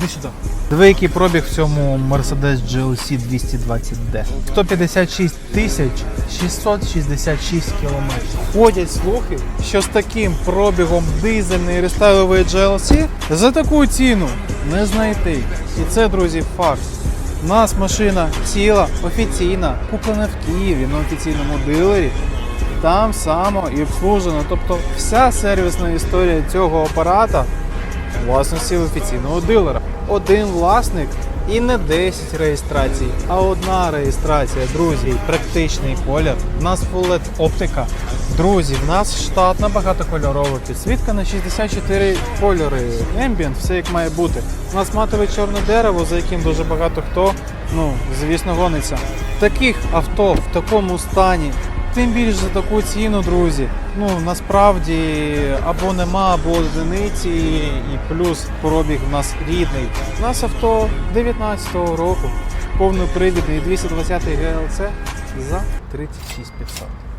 Іди сюди. Диви, який пробіг в цьому Mercedes GLC 220D. 156 тисяч 666 кілометрів. Ходять слухи, що з таким пробігом дизельний рестайловий GLC за таку ціну не знайти. І це, друзі, факт. У нас машина ціла, офіційна, куплена в Києві на офіційному дилері. Там само і обслужена. Тобто вся сервісна історія цього апарата власності офіційного дилера. Один власник і не 10 реєстрацій, а одна реєстрація. Друзі, практичний колір. У нас LED оптика. Друзі, в нас штатна багатокольорова підсвітка на 64 кольори. Ambient, все як має бути. У нас матове чорне дерево, за яким дуже багато хто, ну, звісно, гониться. Таких авто в такому стані Тим більше за таку ціну, друзі. Ну насправді або нема, або одиниці, і плюс пробіг в нас рідний. У нас авто 19-го року, повнопривідний 220 ГЛЦ за 36 500.